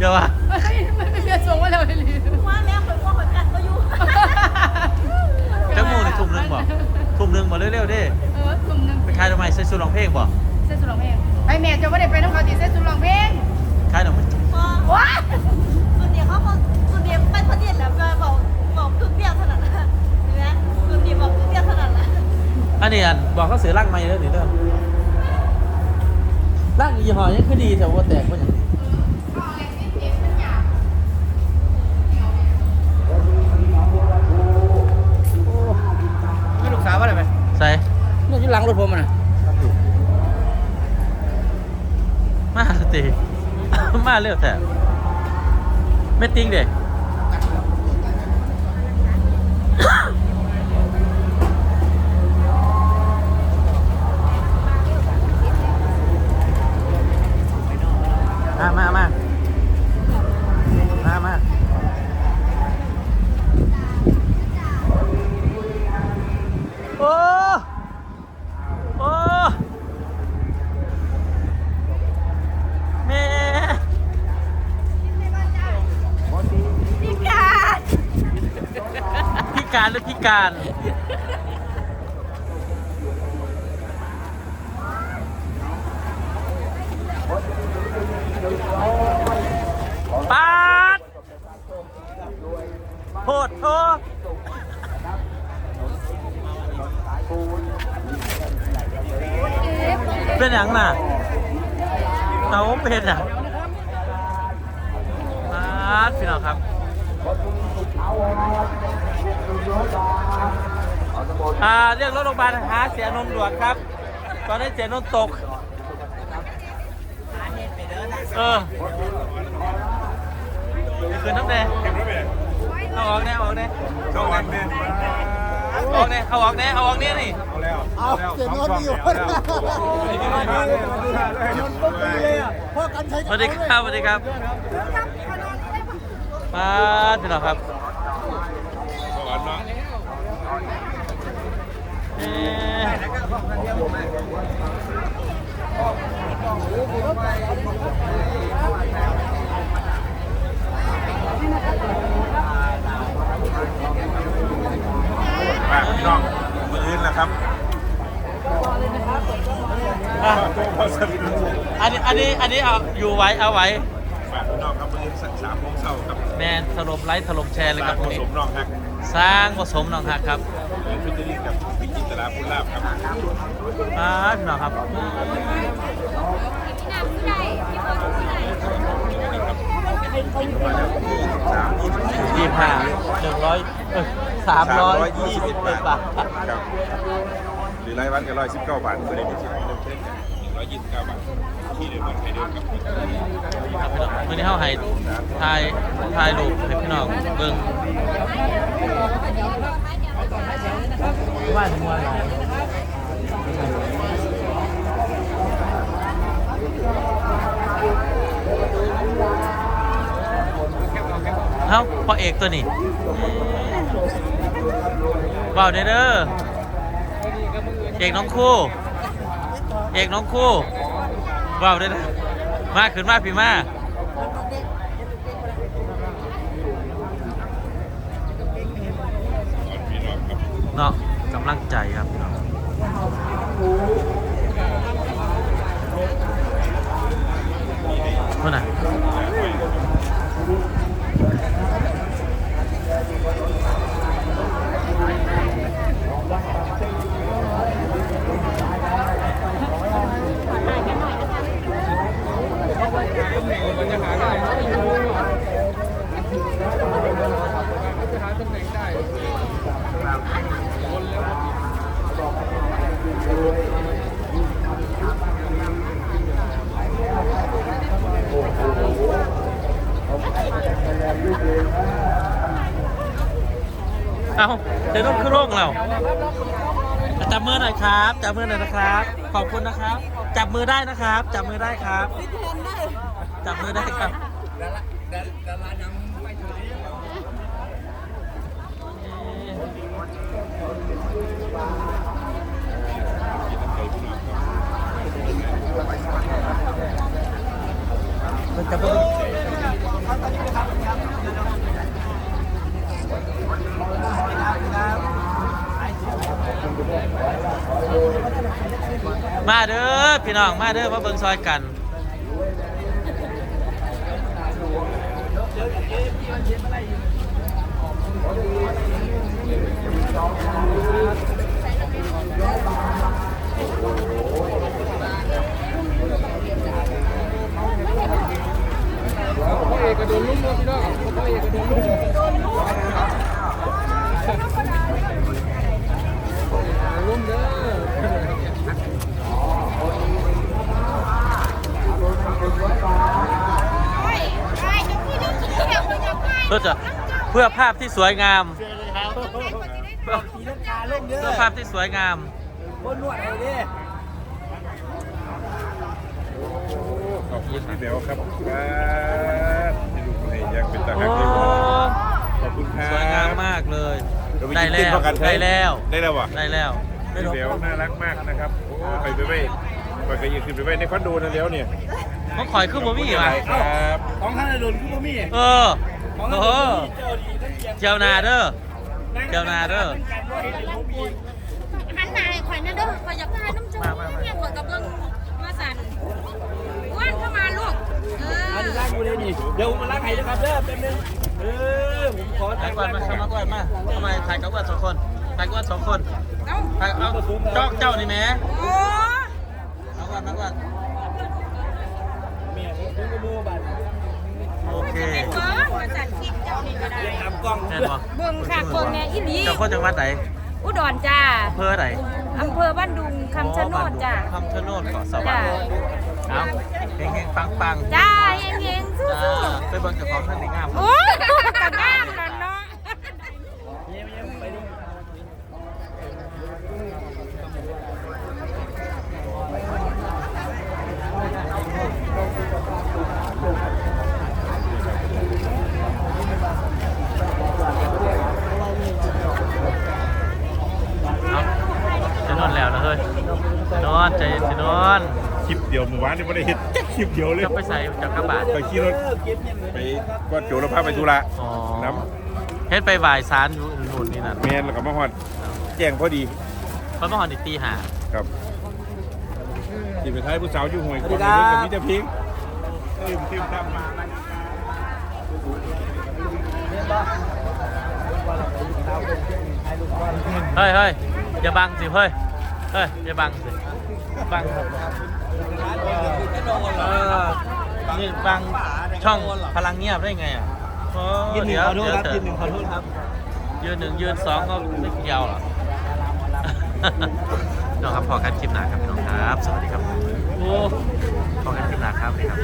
เดี๋ยวว่ะไม่ไม่เป็นเบียร์งว่าเราเลยลืว่าแม่ข่อยพ่อข่อยก่ดก็อยู่จักโมงนี่ทุ่มหนึงบ่ทุ่มหนึงบ่เร็วๆเด้เออทุ่มหนึ่งไปขายดอกไม้ใส่ชุร้องเพลงบ่เส้นสุรองเพลงไอแม่จะว่าเด็กไปน้องเขาตีเส้นสุรองเพลงขายดอกไมว้าสุดเดียวเขาบอกสุดเดียวไปพเดีแล้วก็บอกบอกคือเปรี้ยวเท่านั้นนะเห็นไหมสุดเดียวบอกคือเปรี้ยวเท่านั้นอันนี้อันบอกเขาเสือร่างใหม่เด้อนี่เด้อร่างยี่ห้อยังคือดีแต่ว่าแตกบ่อย่างนี้ นี่ที่หลังรถผมอะมาสติมาเร็วแต่ไม่ติ้งเด็กมามามามามาโอ้โอ้แม่ พิการ พิ การหรือพิการ ปาดโหดโทเป็นอย่างน่ะเอาเป็นอะปาดพี่น้องครับ อ่าเรียกรถโรงพยาบาลหาเสียนนท์ด่วนครับ ตอนนี้เสียนนท์ตกเออคืนน้ำแดงเอาออกแน่เอาออกแน่ช่องวันเนี่ยเอาออกแน่เอาออกแน่เอาออกแน่นี่เอาแล้วเอาเสียงรถดีอยู่เอาแล้วยนต์ก็ดีเลยอะพ่อกันใช้สวัสดีครับสวัสดีครับมาพี่น้องครับ ก่อนเนาะ เอ่อ ฝากพี่น้องมืออื่นนะ ครับอะพอสรุปอันนี้อันนี้อันนี้เอาอยู่ไว้เอาไว้ ฝากพี่น้องครับมืออื่นสักสามโมงเช้าครับแมนถล่มไลค์ถล่มแชร์เลยครับผพวกนี้ สมน้องฮักสร้างผสมน้องฮักครับเป็นฟิตเตอร์กับพิจิตราพุลาบครับมาพี่น้องครับสามยี่สิบยี่ห้าหนึ่งร้อยสามร้อยยี่สิบเอ็ดบาทครับห รือรายวันก็ร้อยสิบเก้าบาทก็ได้มีสิทธิ์เริ่มเต้นกันร้อยยี่สิบเก้าบาทที่เดิมวันไทยเดิมครับครับพี่น้องวันนี้เข้าให้ทายทายลูกให้พี่น้องเบิ่งว่าถึงว่าอะเอ้าพ่อเอกตัวนี้ว้าวเด้อ เอกน้องคู่ เอกน้องคู่ว้าวด้อเด้อมาขึ้นมาพี่มาพี่น้องครับเนาะกำลังใจครับพี่น้อง เอาเดี๋ยวต้องขึ้นโรงเราจับมือหน่อยครับ จับมือหน่อยนะครับ ขอบคุณนะครับ จับมือได้นะครับ จับมือได้ครับ จับมือได้ครับมันจะเป็น มาเด้อพี่น้องมาเด้อมาเบิ่งซอยกันเอกกระโดนลุ้มเลยพี่น้องเกกโดนลุ่ม จะเพื่อภาพที่สวยงามเพื่อเพื่อภาพที่สวยงาม คนนวดให้ดิขอบคุณพี่เบลครับครับที่ลูกให้ยังเป็นตาโอ้หักเลยขอบคุณครับสวยงามมากเลย เยวปได้กินแล้วเต้นพอกันใช่ได้แล้ว ได้แล้ววะได้แล้วได้พี่แล้วเบลน่ารักมากนะครับโอ้ไปไปไปไปไปยืนขึ้นไปไปในคอนโดนั่นแล้วเนี่ยมันข่อยขึ้นบ่มีอะไรวะครับ ของท่านในหลุนคือบ่มีเออ โอ้โหเจ้านาเด้อเจ้านาเด้อหันหน้าให้ข่อยนะเด้อข่อยอยากได้น้ำจูเนี่ยข่อยกับเบิ่งมาสั่นอ้วนเข้ามาลูกเออันอนี้ล้างกูเลยนี่เดี๋ยวผมมาล้างให้นะครับเด้อแป๊บนึงเออผมขอถ่ายก่อนมาเข้ามาก่อนมาทำไมถ่ายกับว่าสองคนถ่ายกับว่าสองคนเอ้าถ่ายเอาเจ้าเจ้านี่แหม่โอ้เอาก่อนมาก่อนเมียผมก็มูบัตร โอเคเป็นก้อนมาสั่นคลิปเจ้านี่ก็ได้ทำกล้องแน่นบ่เบิ่งค่ะเบิ่งแน่อีหลีเจ้าคนจังหวัดไหนอุดรจ้าอำเภอไหนอำเภอบ้านดุงคำชะโนดจ้าคำชะโนดเกาะสวรจ้ารค์เอาเฮงเฮงปังปังจ้าเฮงๆสู้จ้าไปเบิ่งกับของท่านในงามๆโอ้ยกระด้างนั่นเนาะ เอาจะนอนแล้วนะเฮ้ยจะน อนใจเย็นจะนอนคลิปเดียวเมื่อวานนี่ไม่ได้เห็นแค่คลิปเดียวเลย จะไปใส่จากกระบะไปขี่รถไปก้อนโจรพาไปธุระอ๋อน้เฮ็ดไปบ่ายสารอยู่นู่นนี่นั่นำแมนแล้วก็มาฮอดแจ้งพอดีเพราะเมื่อวานนี่ตีหาครับที่ไปท้ายผู้สาวอยู่ห่วยก่อนในรถกับมิตรพิงตื่มตื่มดำมาเฮ้ยเฮ้ยอย่าบังสิเฮ้ยเฮ้ยอย่าบังสิ บังเออนี่บังช่องพลังเงียบได้ไงอะโอ้ยืนหนึ่งเดี๋ยวขอโทษครับเดี๋ยืยนหนึ่งขอโทษครับยืนหนึ่งยืนสองก็ไม่เกี่ยวหรอกน้องครับพอกันคลิปหนาครับพี่น้องครับ สวัสดีครับโอ้พอกันคลิปหนาครับสวัสดีครับ